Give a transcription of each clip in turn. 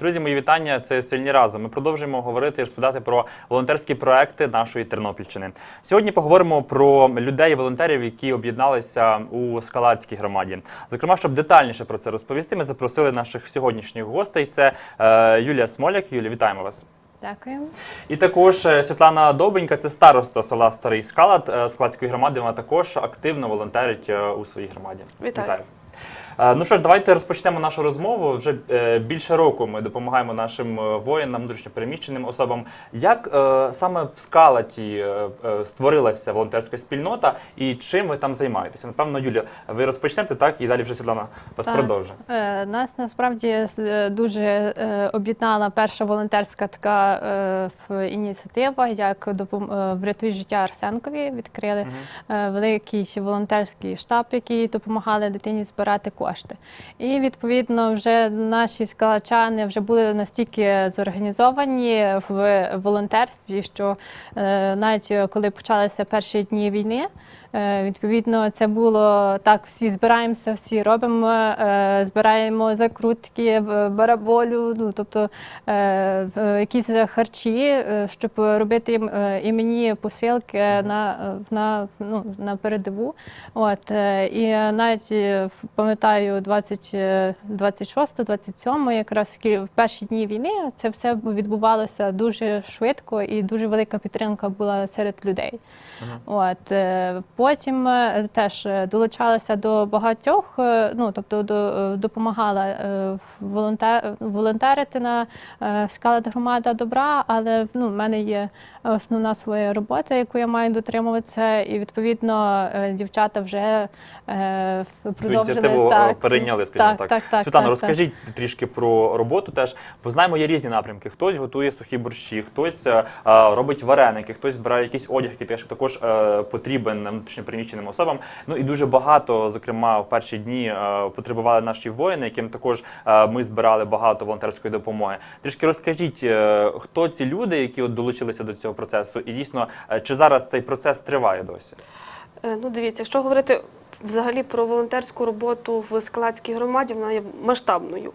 Друзі, мої вітання. Це сильні разом. Ми продовжуємо говорити і розповідати про волонтерські проекти нашої Тернопільщини. Сьогодні поговоримо про людей, волонтерів, які об'єдналися у скалацькій громаді. Зокрема, щоб детальніше про це розповісти, ми запросили наших сьогоднішніх гостей. Це е, Юлія Смоляк. Юлія, вітаємо вас. Дякую. І також е, Світлана Добенька, це староста села Старий Скалат е, Складської громади. Вона також активно волонтерить е, у своїй громаді. Вітаю. Е, Ну що ж, давайте розпочнемо нашу розмову. Вже е, більше року ми допомагаємо нашим е, воїнам, внутрішньопереміщеним особам. Як е, саме в Скалаті е, е, створилася волонтерська спільнота і чим ви там займаєтеся? Напевно, Юлія, ви розпочнете так, і далі вже Світлана вас Так. продовжить. Е, Нас насправді е, дуже е, об'єднала перша волонтерська така е, ініціатива, як е, врятуй життя Арсенкові. Відкрили е, великий волонтерський штаб, який допомагали дитині збирати кошти. І відповідно вже наші скалачани вже були настільки зорганізовані в волонтерстві, що е, навіть коли почалися перші дні війни. Е, Відповідно, це було так: всі збираємося, всі робимо, е, збираємо закрутки, в- бараболю, ну тобто е, якісь харчі, е, щоб робити їм е, посилки на, е, на, ну, на передову. От е, і навіть е, пам'ятаю 20, е, 26, 27, якраз в перші дні війни це все відбувалося дуже швидко і дуже велика підтримка була серед людей. От е, потім е, теж е, долучалася до багатьох, е, ну тобто до, допомагала волонтер, волонтерити на скалат громада добра, але ну, в мене є основна своя робота, яку я маю дотримуватися, і відповідно дівчата вже продовжили ініціативу так, перейняли, скажімо так, так. так, так, Світлана, так, так. розкажіть трішки про роботу теж. Бо знаємо, є різні напрямки. Хтось готує сухі борщі, хтось робить вареники, хтось збирає якийсь одяг, який теж також потрібен внутрішньопереміщеним особам. Ну і дуже багато, зокрема, в перші дні е, потребували наші воїни, яким також е, ми збирали багато волонтерської допомоги. Трішки розкажіть, е, хто ці люди, які от долучилися до цього процесу, і дійсно, чи зараз цей процес триває досі? Ну, дивіться, якщо говорити взагалі про волонтерську роботу в Скалацькій громаді, вона є масштабною.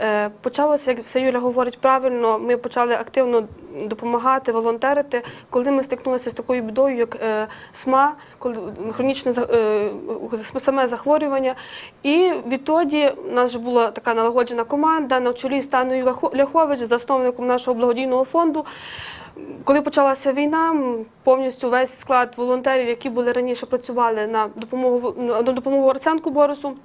Е, Почалося, як все Юля говорить правильно, ми почали активно допомагати, волонтерити, коли ми стикнулися з такою бідою, як е, СМА, хронічне е, саме захворювання. І відтоді у нас вже була така налагоджена команда на чолі з Таною Ляхович, засновником нашого благодійного фонду. Коли почалася війна, повністю весь склад волонтерів, які були раніше працювали на допомогу на допомогу Арсенку Борису.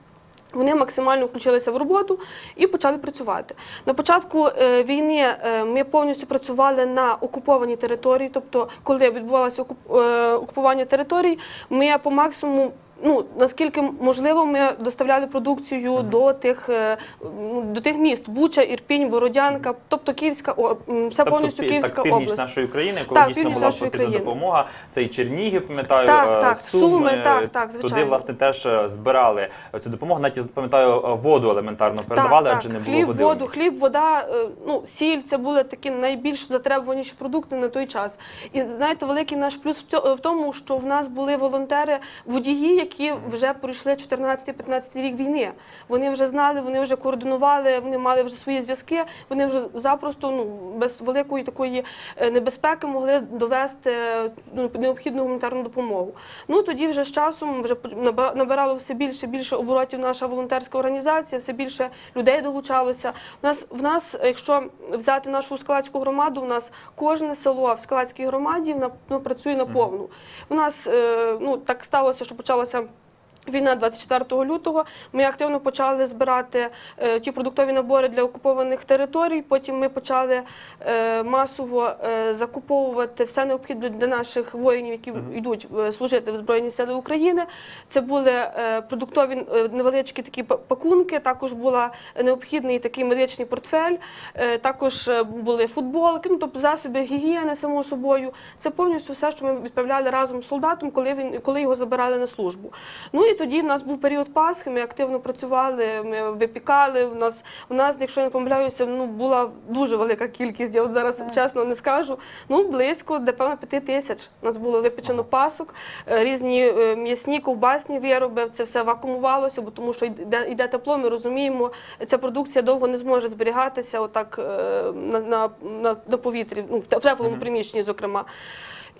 Вони максимально включилися в роботу і почали працювати. На початку е, війни е, ми повністю працювали на окупованій території, тобто, коли відбувалося е, окупування територій, ми по максимуму. Ну наскільки можливо, ми доставляли продукцію до тих е, ну, до тих міст: Буча, Ірпінь, Бородянка, тобто Київська о, м, все повністю Київська так, північ область. нашої країни, коли Так, дійсно була потрібна країни. допомога. Це і Чернігів, пам'ятаю, Так, е, так, Суми, Суми, так, так, Туди, власне, теж е, збирали цю допомогу. Навіть я пам'ятаю, е, воду елементарно передавали, так, адже не було хліб, води. воду, хліб, вода, е, ну сіль це були такі найбільш затребуваніші продукти на той час. І знаєте, великий наш плюс в в тому, що в нас були волонтери, водії, які вже пройшли 14-15 рік війни. Вони вже знали, вони вже координували, вони мали вже свої зв'язки. Вони вже запросто ну без великої такої е, небезпеки могли довести е, ну, необхідну гуманітарну допомогу. Ну тоді вже з часом вже набирало все більше більше оборотів наша волонтерська організація, все більше людей долучалося. У нас в нас, якщо взяти нашу скалацьку громаду, у нас кожне село в скалацькій громаді ну, працює наповну. У нас е, ну так сталося, що почалося. Війна 24 лютого. Ми активно почали збирати е, ті продуктові набори для окупованих територій. Потім ми почали е, масово е, закуповувати все необхідне для наших воїнів, які йдуть е, служити в Збройні Сили України. Це були е, продуктові е, невеличкі такі пакунки. Також була необхідний такий медичний портфель. е, також е, були футболки, ну тобто засоби гігієни, само собою. Це повністю все, що ми відправляли разом з солдатом, коли він коли його забирали на службу. Ну і тоді в нас був період Пасхи, ми активно працювали, ми випікали. В нас, в нас, якщо я не помиляюся, ну, була дуже велика кількість, я от зараз Так. чесно не скажу, ну близько, де певно, п'яти тисяч. У нас було випечено пасок, е, різні е, м'ясні, ковбасні вироби, це все вакуумувалося, бо тому що йде, йде тепло, ми розуміємо, ця продукція довго не зможе зберігатися отак е, на, на, на, на повітрі, ну, в теплому приміщенні, зокрема.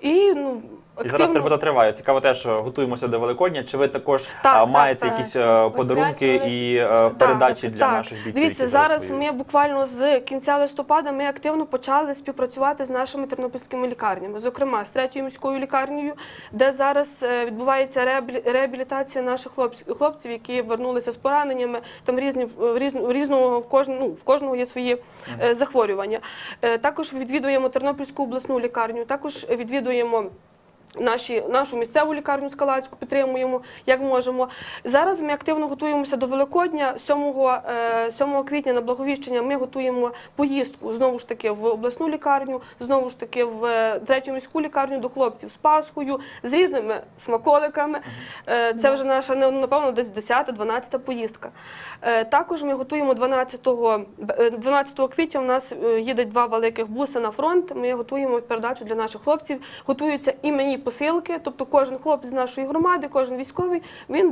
І, ну, І зараз робота триває. Цікаво теж готуємося до Великодня. Чи ви також Так, а, так, маєте так. якісь е, подарунки і е, передачі для так. наших бійців? Дивіться, які зараз воюють? ми буквально з кінця листопада ми активно почали співпрацювати з нашими тернопільськими лікарнями, зокрема з третьою міською лікарнею, де зараз е, відбувається реабілітація наших хлопців, які вернулися з пораненнями. Там різні різного різного в кожного, ну, в кожного є свої е, захворювання. Е, Також відвідуємо Тернопільську обласну лікарню, також відвідуємо. Наші, нашу місцеву лікарню Скалацьку підтримуємо, як можемо. Зараз ми активно готуємося до Великодня. 7, е, 7 квітня на благовіщення ми готуємо поїздку знову ж таки в обласну лікарню, знову ж таки в е, третю міську лікарню до хлопців з Пасхою, з різними смаколиками. Е, Це вже наша ну, напевно десь 10-12 поїздка. Е, Також ми готуємо 12, б- е, 12 квітня. У нас е, їде два великих буси на фронт. Ми готуємо передачу для наших хлопців. Готуються іменні посилки. Тобто, кожен хлопець з нашої громади, кожен військовий, він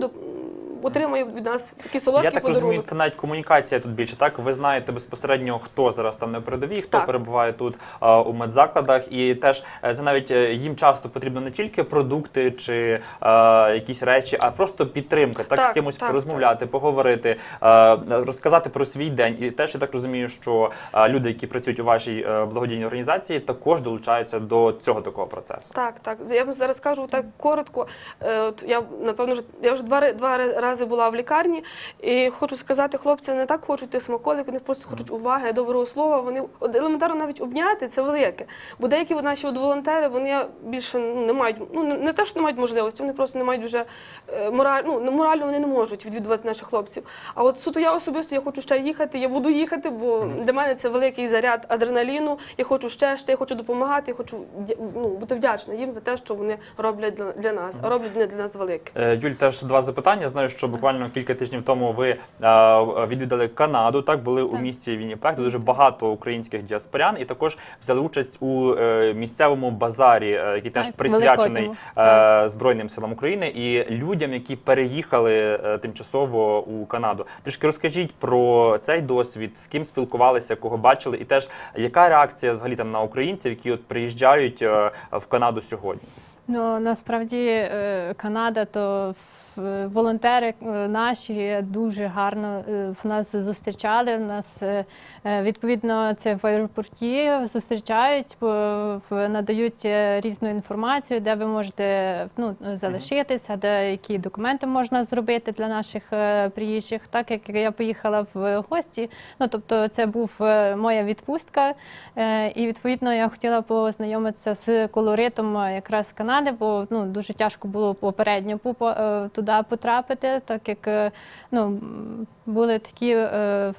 отримує від нас такий солодкий Я так подарунок. розумію, це навіть комунікація тут більше. Так, ви знаєте безпосередньо, хто зараз там на передовій, хто Так. перебуває тут а, у медзакладах, і теж е, це навіть е, їм часто потрібно не тільки продукти чи е, якісь речі, а просто підтримка. Так, Так, з кимось так, порозмовляти, поговорити, е, розказати про свій день. І теж я так розумію, що е, люди, які працюють у вашій е, благодійній організації, також долучаються до цього такого процесу. Так, так. Я вам зараз скажу так коротко. От я напевно вже я вже два, два ри- рази була в лікарні, і хочу сказати, хлопці не так хочуть ти смаколик, вони просто хочуть уваги, доброго слова. Вони елементарно навіть обняти це велике. Бо деякі наші от волонтери вони більше ну, не мають, ну не, не те, що не мають можливості, вони просто не мають вже е, мораль, ну морально вони не можуть відвідувати наших хлопців. А от суто я особисто я хочу ще їхати, я буду їхати, бо для мене це великий заряд адреналіну. Я хочу ще, ще я хочу допомагати, я хочу ну, бути вдячна їм за те, що вони роблять для, для нас, а роблять вони для нас велике. Юль, теж два запитання. Знаю, що буквально кілька тижнів тому ви е, відвідали Канаду. Так були у місті Вінніпех, де дуже багато українських діаспорян, і також взяли участь у е, місцевому базарі, е, який теж присвячений Збройним силам України і людям, які переїхали тимчасово у Канаду. Трішки розкажіть про цей досвід, з ким спілкувалися, кого бачили, і теж яка реакція взагалі там на українців, які от приїжджають в Канаду сьогодні. Ну насправді Канада то волонтери е, наші дуже гарно е, в нас зустрічали. В нас е, е, відповідно це в аеропорті зустрічають, надають е, різну інформацію, де ви можете ну, залишитися, де які документи можна зробити для наших е, приїжджих. Так як я поїхала в гості, ну тобто це був е, моя відпустка, е, і відповідно я хотіла познайомитися з колоритом е, якраз Канади, бо ну дуже тяжко було попередньо е, туди потрапити, так як е, ну були такі е,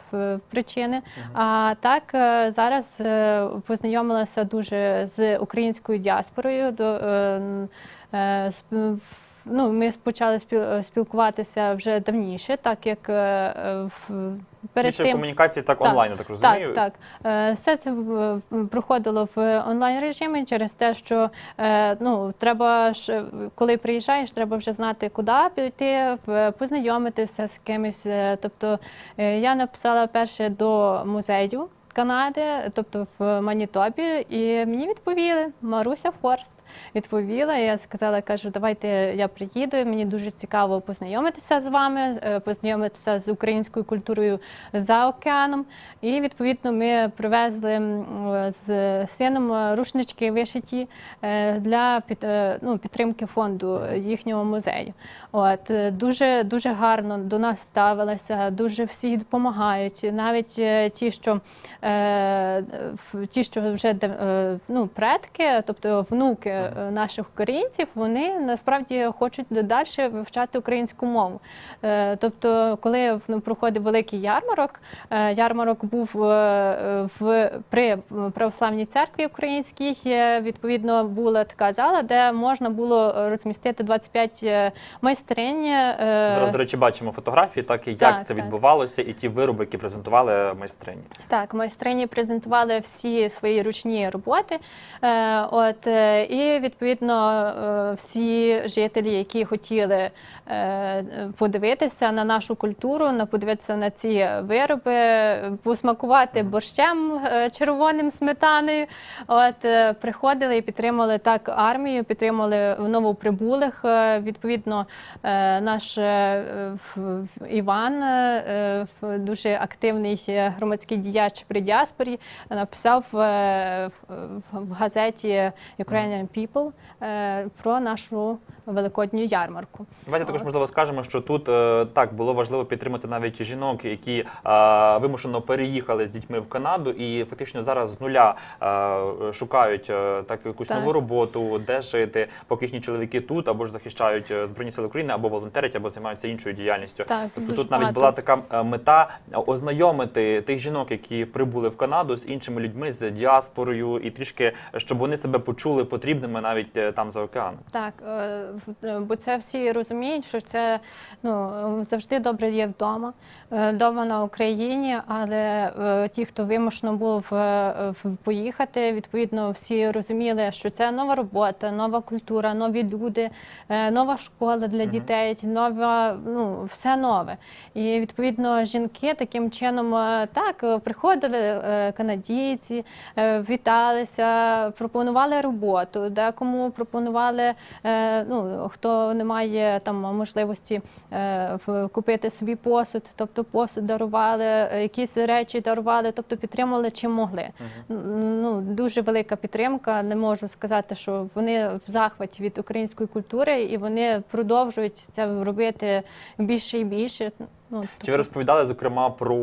причини. А так е, зараз е, познайомилася дуже з українською діаспорою. До е, е, Ну, ми почали спіл- спілкуватися вже давніше, так як е, е, в- перед Більше тим комунікації так, Так, онлайн, я так розумію. так, так. Е, Все це в- в- проходило в онлайн режимі через те, що е, ну треба ж, коли приїжджаєш, треба вже знати, куди піти, в- познайомитися з кимось. Е, Тобто е, я написала перше до музею Канади, тобто в Манітобі, і мені відповіли Маруся Форст. Відповіла, я сказала, кажу, давайте я приїду. Мені дуже цікаво познайомитися з вами, е, познайомитися з українською культурою за океаном. І відповідно ми привезли з сином рушнички вишиті е, для е, ну, підтримки фонду їхнього музею. От дуже дуже гарно до нас ставилися, дуже всі допомагають. Навіть ті, що ті, що вже ну, предки, тобто внуки наших українців, вони насправді хочуть далі вивчати українську мову. Е, Тобто, коли ну, проходив великий ярмарок, е, ярмарок був е, в при православній церкві українській. е, Відповідно, була така зала, де можна було розмістити 25 е, майстринь. е, Зараз, до речі, бачимо фотографії, так і як Так, це так. відбувалося, і ті вироби, які презентували майстрині. Так, майстрині презентували всі свої ручні роботи. Е, от, е, відповідно е, всі жителі, які хотіли е, подивитися на нашу культуру, на подивитися на ці вироби, посмакувати борщем е, червоним сметаною. От приходили і підтримали так армію, підтримали новоприбулих. Відповідно, наш Іван, дуже активний громадський діяч при діаспорі, написав в газеті Ukrainian People е, про нашу великодню ярмарку. Давайте також можливо скажемо, що тут е, так було важливо підтримати навіть жінок, які е, вимушено переїхали з дітьми в Канаду і фактично зараз з нуля е, шукають так якусь Так. нову роботу, де жити, поки їхні чоловіки тут або ж захищають збройні сили України, або волонтерять, або займаються іншою діяльністю. Так, Тобто тут навіть багато. була така мета ознайомити тих жінок, які прибули в Канаду з іншими людьми, з діаспорою, і трішки щоб вони себе почули потрібними навіть там за океаном. Так, бо це всі розуміють, що це ну е, завжди добре є вдома, е, вдома на Україні, але е, ті, хто вимушено був е, поїхати, відповідно, всі розуміли, що це нова робота, нова культура, нові люди, е, нова школа для дітей, нова, ну все нове. І відповідно жінки таким чином е, так е, приходили е, канадійці, е, віталися, пропонували роботу, декому пропонували, е, ну хто не має там можливості е, купити собі посуд, тобто посуд дарували, е, якісь речі дарували, тобто підтримували чим могли. Ну дуже велика підтримка. Не можу сказати, що вони в захваті від української культури і вони продовжують це робити більше і більше. Ну Чи ви розповідали зокрема про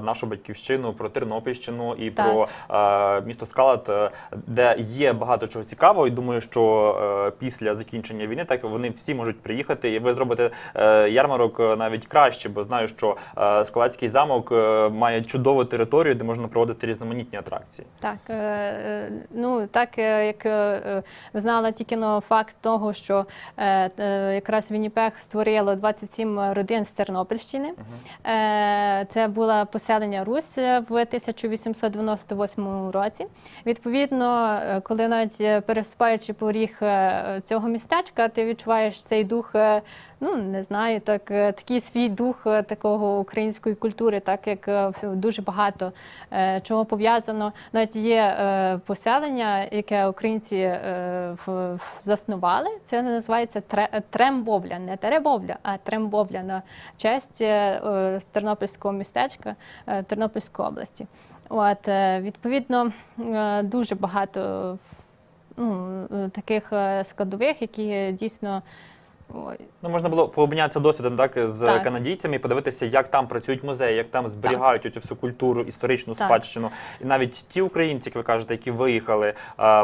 е, нашу батьківщину, про Тернопільщину і Так. про е, місто Скалат, е, де є багато чого цікавого. І думаю, що е, після закінчення війни так вони всі можуть приїхати, і ви зробите е, ярмарок е, навіть краще, бо знаю, що е, Скалатський замок е, має чудову територію, де можна проводити різноманітні атракції. Так, е, е, ну так е, як е, знала тільки но факт того, що е, е, якраз Вінніпег створило 27 родин з Тернопільщини. Е, Це було поселення Русь в 1898 році. Відповідно, е, коли навіть е, переступаючи поріг цього містечка, ти відчуваєш цей дух. Ну не знаю, так е, такий свій дух е, такого української культури, так як е, дуже багато чого пов'язано. Навіть є поселення, яке українці заснували. Це називається Трембовля, не Теребовля, а Трембовля на честь Тернопільського містечка Тернопільської області. От відповідно дуже багато ну, таких складових, які дійсно. Ну, можна було пообмінятися досвідом так з Так. канадійцями і подивитися, як там працюють музеї, як там зберігають оцю всю культуру, історичну Так. спадщину. І навіть ті українці, як ви кажете, які виїхали е,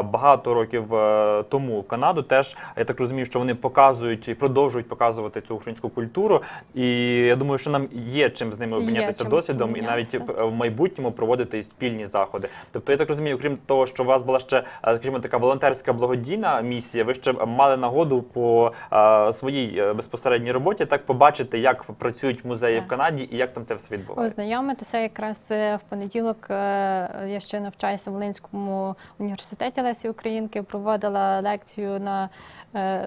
багато років е, тому в Канаду, теж я так розумію, що вони показують і продовжують показувати цю українську культуру. І я думаю, що нам є чим з ними обмінятися досвідом, і навіть е, в майбутньому проводити спільні заходи. Тобто, я так розумію, крім того, що у вас була ще, скажімо, така волонтерська благодійна місія, ви ще мали нагоду по своїй е, безпосередній роботі так побачити, як працюють музеї Так. в Канаді і як там це все відбувається. Ознайомитися якраз е, в понеділок. е, Я ще навчаюся в Волинському університеті Лесі Українки. Проводила лекцію на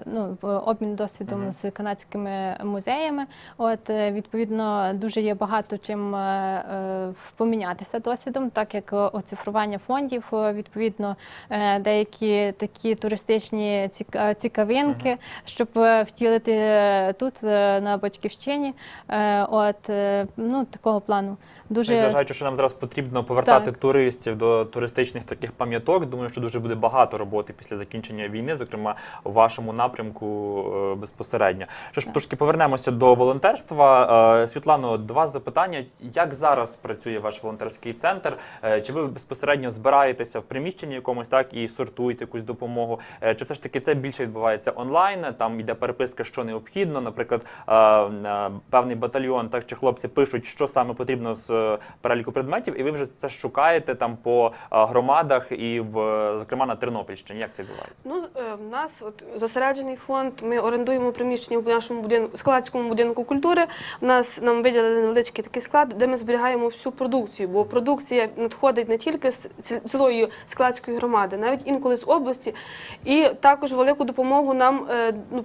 ну, обмін досвідом Мгм. з канадськими музеями. От відповідно дуже є багато чим помінятися досвідом, так як оцифрування фондів, відповідно, деякі такі туристичні ціка- цікавинки, щоб е, втілити е, тут е, на батьківщині. Е, От ну такого плану. Дуже Зважаючи, що нам зараз потрібно повертати Так. туристів до туристичних таких пам'яток. Думаю, що дуже буде багато роботи після закінчення війни, зокрема у вашому напрямку безпосередньо. Що ж, Так. трошки повернемося до волонтерства. Світлано, два запитання: як зараз працює ваш волонтерський центр? Чи ви безпосередньо збираєтеся в приміщенні якомусь так і сортуєте якусь допомогу? Чи все ж таки це більше відбувається онлайн? Там йде переписка, що необхідно, наприклад, певний батальйон, так чи хлопці пишуть, що саме потрібно з е, переліку предметів, і ви вже це шукаєте там по е, громадах і в зокрема на Тернопільщині. Як це відбувається? Ну, е, в нас от зосереджений фонд. Ми орендуємо приміщення в нашому будинку складському будинку культури. У нас нам виділили невеличкий такий склад, де ми зберігаємо всю продукцію, бо продукція надходить не тільки з цілої складської громади, навіть інколи з області. І також велику допомогу нам ну,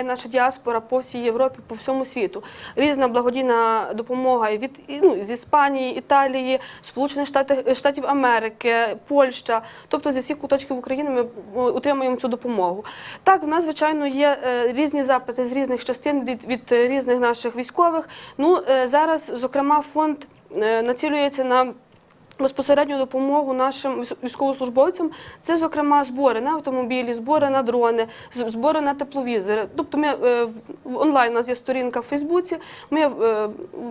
допомагає наша діаспора по всій Європі, по всьому світу. Різна благодійна допомога від ну, з Іспанії, Італії, Сполучених Штатів, Штатів Америки, Польща. Тобто зі всіх куточків України ми отримуємо цю допомогу. Так, в нас, звичайно, є е, різні запити з різних частин від, від різних наших військових. Ну, е, зараз, зокрема, фонд е, націлюється на. Безпосередню допомогу нашим військовослужбовцям це, зокрема, збори на автомобілі, збори на дрони, збори на тепловізори. Тобто, ми е, онлайн у нас є сторінка в Фейсбуці. Ми е,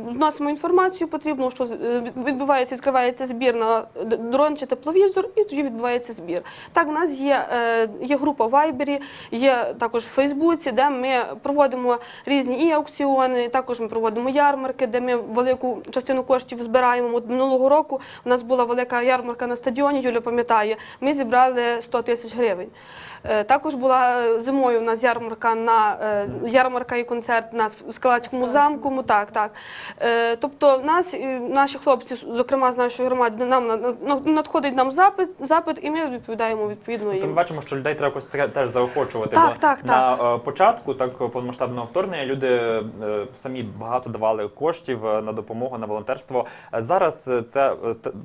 вносимо інформацію потрібну, що е, відбувається, відкривається збір на дрон чи тепловізор, і тоді відбувається збір. Так, в нас є, є група в Вайбері, є також в Фейсбуці, де ми проводимо різні і аукціони. Також ми проводимо ярмарки, де ми велику частину коштів збираємо. От минулого року у нас була велика ярмарка на стадіоні, Юля пам'ятає. Ми зібрали 100 тисяч гривень. Е, Також була е, зимою у нас ярмарка на е, ярмарка і концерт в Скалацькому замку. Так, так. Тобто, в нас наші хлопці, зокрема з нашої громади, нам на- на- надходить нам запит, запит, і ми відповідаємо відповідно Тобто ми бачимо, що людей треба якось теж заохочувати. Так, бо так, на е, початку так повномасштабного вторгнення люди самі багато давали коштів на допомогу на волонтерство. Зараз це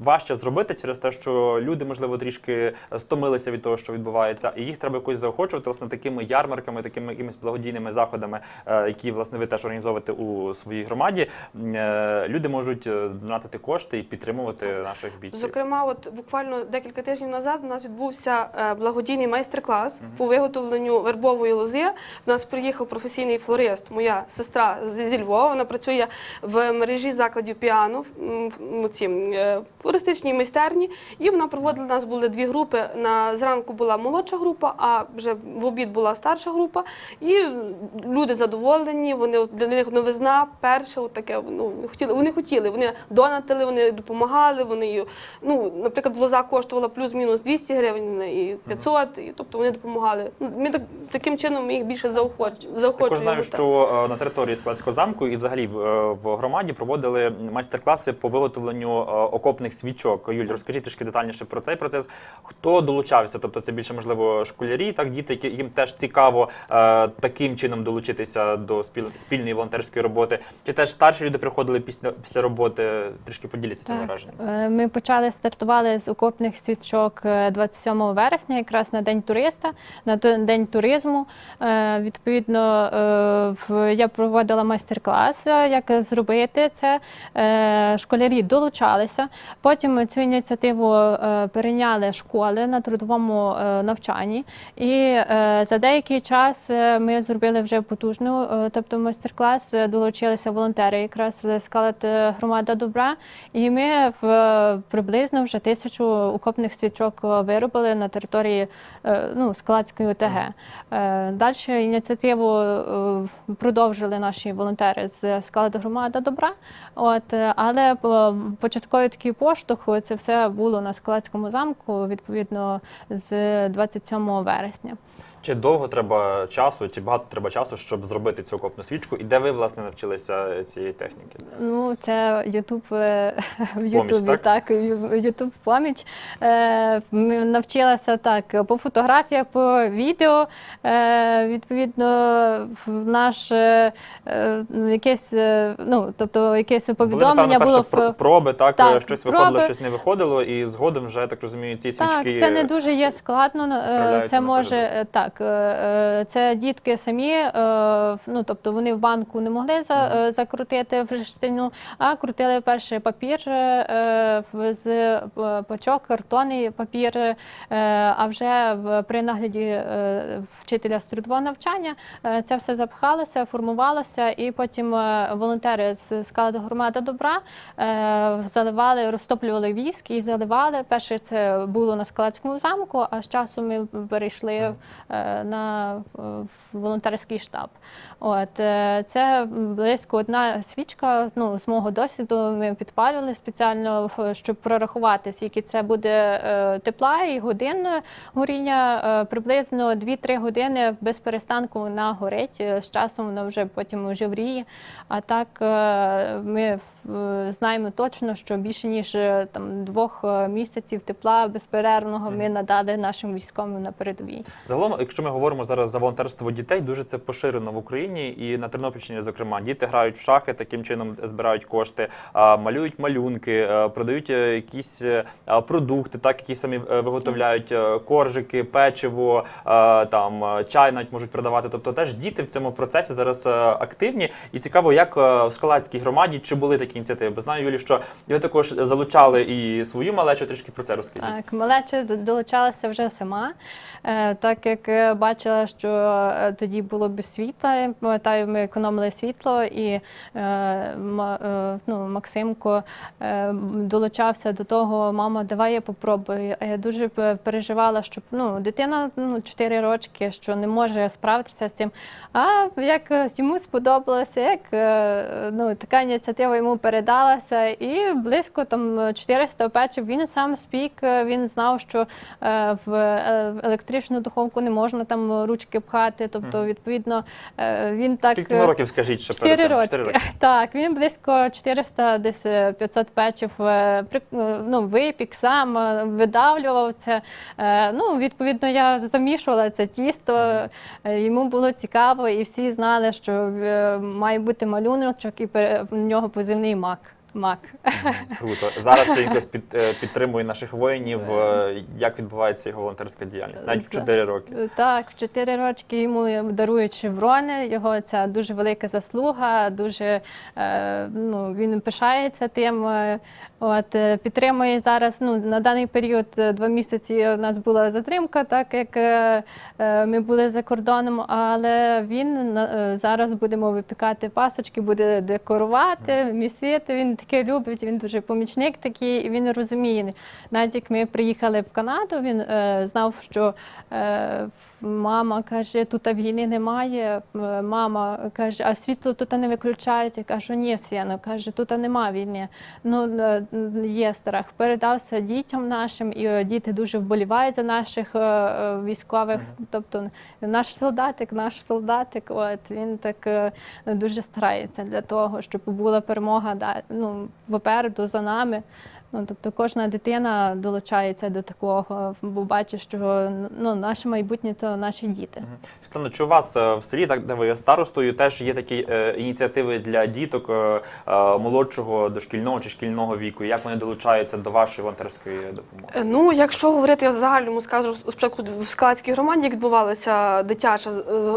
важче зробити через те, що люди можливо трішки стомилися від того, що відбувається, і їх треба якось заохочувати власне такими ярмарками, такими якимись благодійними заходами, е, які власне ви теж організовуєте у своїй громаді. Е, Люди можуть е, донатити кошти і підтримувати наших бійців. Зокрема, от буквально декілька тижнів назад у нас відбувся благодійний майстер-клас по виготовленню вербової лози. До нас приїхав професійний флорист, моя сестра зі Львова. Вона працює в мережі закладів піано в- м, в ці е, флористичній майстерні. І вона проводила у нас були дві групи. На зранку була молодша група, а вже в обід була старша група. І люди задоволені. Вони для них новизна, перше, от таке. Ну хотіли. Вони хотіли. Вони донатили, вони допомагали. Вони ну, наприклад, лоза коштувала плюс-мінус 200 гривень і 500, і тобто вони допомагали. Ну, Ми так таким чином ми їх більше заохоч, заохочуємо. Також знаю, що е, на території Складського замку і взагалі в, е, громаді проводили майстер-класи по виготовленню е, окопних свічок. Юль, розкажіть трішки детальніше про цей процес. Хто долучався? Тобто це більше можливо школярі, так діти, які їм теж цікаво е, таким чином долучитися до спіль- спільної волонтерської роботи. Чи теж старші люди приходили після після роботи? Трішки поділіться цим Так, враженням. е, ми почали стартували з окопних свічок е, 27 вересня, якраз на день туриста, на день туризму. Е, Відповідно, е, в- я проводила майстер-клас, е, як зробити це. Е, Школярі долучалися. Потім цю ініціативу е, перейняли школи на трудовому е, навчанні. І е, за деякий час е, ми зробили вже потужну, е, тобто майстер-клас, долучилися волонтери, якраз з скалат е, громада добра. І ми в приблизно вже тисячу окопних свічок виробили на території е, ну, Скалацької ОТГ. Далі ініціативу продовжили наші волонтери з скалат громада добра. От, але е, початковий такий поштовх це все було на Скалацькому замку, відповідно, з 27 вересня. Чи довго треба часу, чи багато треба часу, щоб зробити цю окопну свічку? І де ви власне навчилися цієї техніки? Ну, це Ютуб е, в Ютубі, так? так, Ютуб поміч. Е, навчилася так по фотографіях, по відео. Е, відповідно, наш е, е, якесь, е, ну, тобто якесь повідомлення Були, було напевно, в проби, так, Так, е, щось виходило, щось не виходило, і згодом вже я так розумію, ці Так, свічки. це не дуже є складно. е, Це може е, так. Так, е, е, це дітки самі, е, ну тобто вони в банку не могли за, закрутити в штину, а крутили перший папір з пачок, картонний папір. А вже при нагляді вчителя з трудового навчання це все запхалося, формувалося, і потім волонтери з складу громада добра заливали, розтоплювали віск і заливали. Перше це було на складському замку, а з часом ми перейшли на е, волонтерський штаб. От е, це близько одна свічка. Ну з мого досвіду ми підпалювали спеціально, щоб прорахувати, скільки це буде е, тепла і годин горіння. Приблизно 2-3 години без перестанку вона горить. З часом вона вже потім вже вріє. А так ми знаємо точно, що більше ніж е, там двох е, місяців тепла безперервного ми надали нашим військовим на передовій. Загалом, якщо ми говоримо зараз за волонтерство дітей, дуже це поширено в Україні і на Тернопільщині, зокрема, діти грають в шахи, таким чином збирають кошти, малюють малюнки, е, продають е, якісь е, продукти, так які самі е, виготовляють е, коржики, печиво, е, там е, чай навіть можуть продавати. Тобто теж діти в цьому процесі зараз е, активні. І цікаво, як е, в Скалацькій громаді чи були такі ініціативи? Бо знаю, Юлі, що ви також залучали і свою малечу. Трішки про це розкажіть. Так, малеча долучалася вже сама, е, так як е, бачила, що е, тоді було без світла. Пам'ятаю, ми економили світло, і ну, Максимко долучався до того, мама, давай я попробую. А я дуже переживала, що ну, дитина ну, 4 рочки, що не може справитися з цим. А як йому сподобалося, як ну, така ініціатива йому передалася, і близько там 400 печив. Він сам спік, е, він знав, що е, в е, електричну духовку не можна там ручки пхати. Тобто, відповідно, він так. Скільки років скажіть, що перед Чотири тим? рочки. Чотири роки. Так, він близько 400, десь е, 500 печів ну, випік сам, видавлював це. Ну, відповідно, я замішувала це тісто. Йому було цікаво, і всі знали, що має бути малюночок, і в нього позивний мак. Мак. Круто. Зараз ще якось під, е, підтримує наших воїнів. е, Як відбувається його волонтерська діяльність? Навіть в За- 4 роки. Так, в 4 рочки йому дарують шеврони. Його це дуже велика заслуга. Дуже е, ну, він пишається тим. От підтримує зараз. Ну на даний період два місяці у нас була затримка, так як ми були за кордоном. Але він зараз будемо випікати пасочки, буде декорувати, місити. Він таке любить. Він дуже помічник такий, і він розуміє. Навіть як ми приїхали в Канаду, він е, знав, що е, мама каже, тут війни немає. Е, Мама каже, а світло тут не виключають. Я кажу, ні, сіно, каже, тут нема війни. Ну є страх. Передався дітям нашим, і е, діти дуже вболівають за наших е, військових. Тобто наш солдатик, наш солдатик, от він так дуже старається для того, щоб була перемога да, ну, попереду за нами. Ну, тобто кожна дитина долучається до такого, бо бачить, що ну, наше майбутнє то наші діти. Світлана, чи у вас е, в селі, так де ви є старостою, теж є такі е, ініціативи для діток е, е, молодшого дошкільного чи шкільного віку? Як вони долучаються до вашої волонтерської допомоги? Е, Ну, якщо говорити я в загальному, скажу спочатку в складській громаді, як відбувалася дитяча,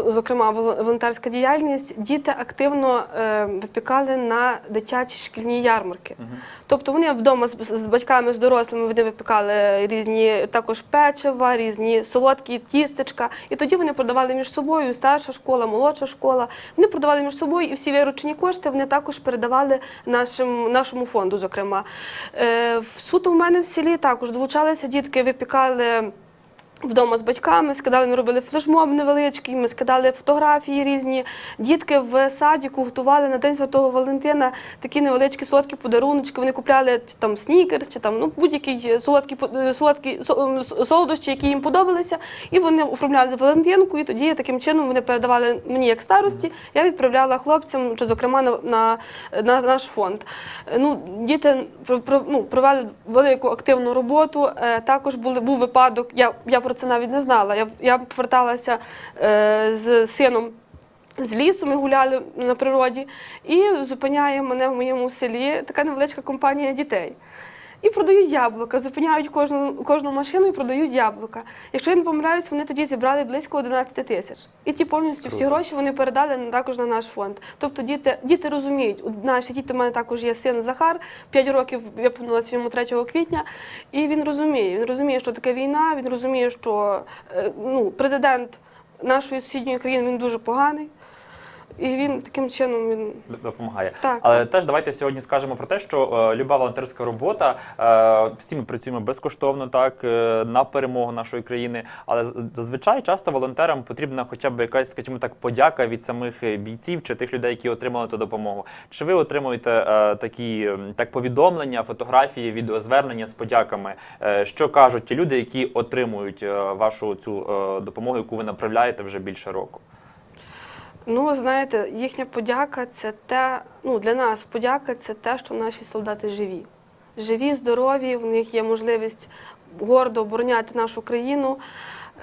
зокрема волонтерська діяльність, діти активно е, випікали на дитячі шкільні ярмарки. Мгм. Тобто вони вдома з, батьками, з дорослими вони випікали різні також печива, різні солодкі тістечка. І тоді вони продавали між собою старша школа, молодша школа. Вони продавали між собою і всі виручені кошти вони також передавали нашим, нашому фонду. Зокрема, е, суто в мене в селі також долучалися дітки, випікали. Вдома з батьками скидали, ми робили флешмоб невеличкий, ми скидали фотографії різні. Дітки в садіку готували на День Святого Валентина такі невеличкі солодкі подаруночки. Вони купляли там снікерс, чи там ну солодкі по- солодкі со- ем, с- солодощі, які їм подобалися. І вони оформляли Валентинку, і тоді таким чином вони передавали мені як старості. Я відправляла хлопцям, чи зокрема на, на, на наш фонд. Е, Ну, діти ну, провели велику активну роботу. Е, Також були, був випадок, я, я про це навіть не знала. Я, я поверталася е, з сином. З лісу ми гуляли на природі, і зупиняє мене в моєму селі така невеличка компанія дітей. І продають яблука. Зупиняють кожну, кожну машину і продають яблука. Якщо я не помиляюсь, вони тоді зібрали близько 11 тисяч. І ті повністю всі гроші вони передали також на наш фонд. Тобто діти, діти розуміють, наші діти, в мене також є син Захар, 5 років виповнилося йому 3 квітня, і він розуміє. Він розуміє, що таке війна, він розуміє, що е, ну, президент нашої сусідньої країни він дуже поганий. І він таким чином він допомагає. Так, Але так. теж давайте сьогодні скажемо про те, що е, люба волонтерська робота, е, всі ми працюємо безкоштовно, так е, на перемогу нашої країни. Але зазвичай часто волонтерам потрібна хоча б якась, скажімо так, подяка від самих е, бійців чи тих людей, які отримали ту допомогу. Чи ви отримуєте е, такі так повідомлення, фотографії, відеозвернення з подяками? Е, що кажуть ті люди, які отримують е, вашу цю е, допомогу, яку ви направляєте вже більше року? Ну, знаєте, їхня подяка це те, ну для нас подяка це те, що наші солдати живі. Живі, здорові, в них є можливість гордо обороняти нашу країну.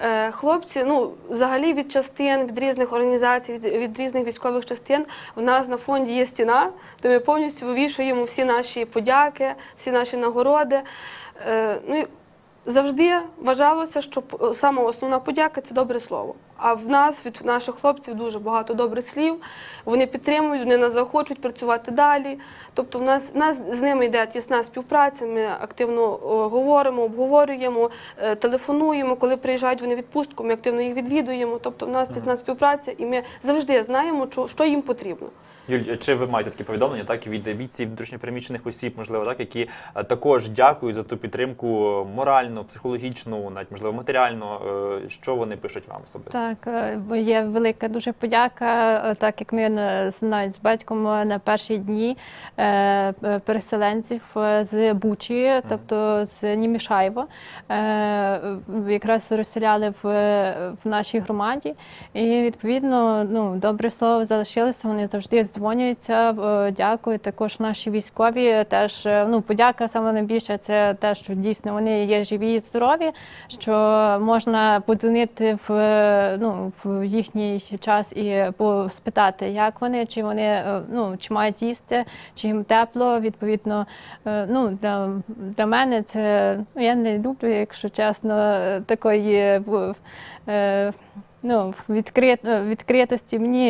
Е, Хлопці, ну взагалі від частин, від різних організацій, від, різних військових частин в нас на фонді є стіна, де ми повністю вивішуємо всі наші подяки, всі наші нагороди. Е, Ну, завжди вважалося, що саме основна подяка це добре слово. А в нас від наших хлопців дуже багато добрих слів. Вони підтримують, вони нас захочуть працювати далі. Тобто, в нас, в нас з ними йде тісна співпраця. Ми активно говоримо, обговорюємо, е, телефонуємо. Коли приїжджають вони в відпустку, ми активно їх відвідуємо. Тобто, в нас тісна співпраця, і ми завжди знаємо, що їм потрібно. Юль, чи ви маєте такі повідомлення, так від бійців внутрішньопереміщених осіб, можливо, так, які е, також дякують за ту підтримку моральну, психологічну, навіть можливо матеріальну. Е, Що вони пишуть вам особисто? Так, е, є велика дуже подяка, так як ми з- навіть з батьком на перші дні переселенців з Бучі, тобто з Німішаєва, е, якраз розселяли в, в нашій громаді. І відповідно, ну, добре слово залишилося. Вони завжди дзвонюються, е, дякують. Також наші військові теж е, ну, подяка саме найбільше це те, що дійсно вони є живі і здорові, що можна подзвонити в, е, ну, в їхній час і спитати, як вони, чи вони е, ну, чи мають їсти, чи їм тепло. Відповідно, е, ну, для, для мене це ну, я не люблю, якщо чесно, е, такої. е, е, Ну, відкрит, е, відкритості мені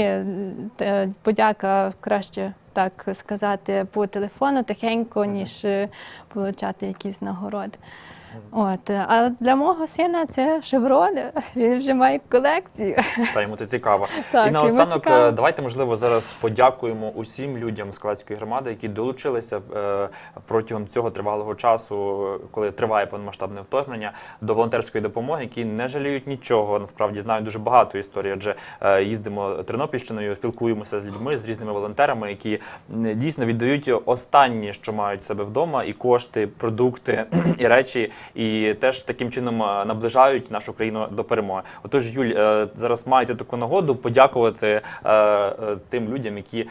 е, подяка краще так сказати по телефону тихенько, ніж отримати получати якісь нагороди. От, е, а для мого сина це шеврони. Він вже має колекцію. Та йому це цікаво. Так, і наостанок, цікаво. е, давайте, можливо, зараз подякуємо усім людям з Калацької громади, які долучилися е, протягом цього тривалого часу, коли триває повномасштабне вторгнення, до волонтерської допомоги, які не жаліють нічого. Насправді знають дуже багато історій. Адже їздимо Тернопільщиною, спілкуємося з людьми, з різними волонтерами, які дійсно віддають останнє, що мають себе вдома, і кошти, продукти і речі, і теж таким чином е, наближають нашу країну до перемоги. Отож, Юль, е, зараз маєте таку нагоду подякувати е, тим людям, які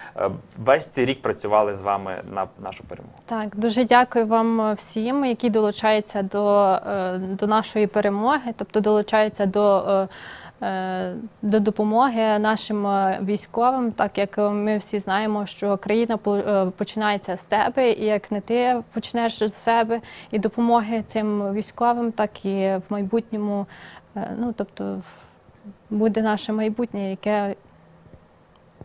весь цей рік працювали з вами на нашу перемогу. Так, дуже дякую вам всім, які долучаються до, до нашої перемоги, тобто долучаються до, до допомоги нашим е, військовим, так як ми всі знаємо, що країна е, починається з тебе, і як не ти почнеш з себе і допомоги цим військовим, так і в майбутньому, е, ну тобто буде наше майбутнє, яке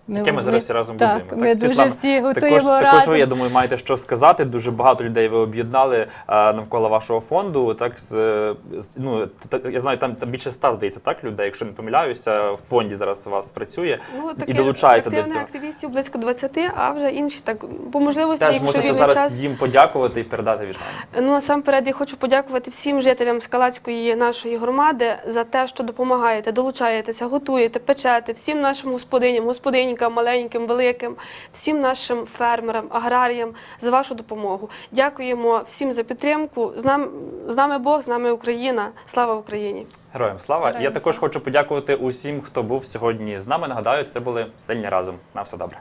Яке ми зараз всі разом так, будуємо. Ми Так, дуже Світлана, всі Також, готуємо також разом. ви, я думаю, маєте що сказати. Дуже багато людей ви об'єднали е, навколо вашого фонду. Так з з- ну т- т- я знаю, там, там більше ста здається, так людей. Якщо не помиляюся, в фонді зараз у вас працює Ну, і долучається до цього. активістів близько 20, а вже інші так по можливості, Теж якщо можете вільний зараз час. їм подякувати і передати вітання. Ну насамперед я хочу подякувати всім жителям Скалацької нашої громади за те, що допомагаєте, долучаєтеся, готуєте, печете, всім нашим господиням, господинькам, маленьким, великим, всім нашим фермерам, аграріям за вашу допомогу. Дякуємо всім за підтримку. З нами, з нами Бог, з нами Україна. Слава Україні! Героям слава! Героям я також слава. хочу подякувати усім, хто був сьогодні з нами. Нагадаю, це були сильні разом. На все добре.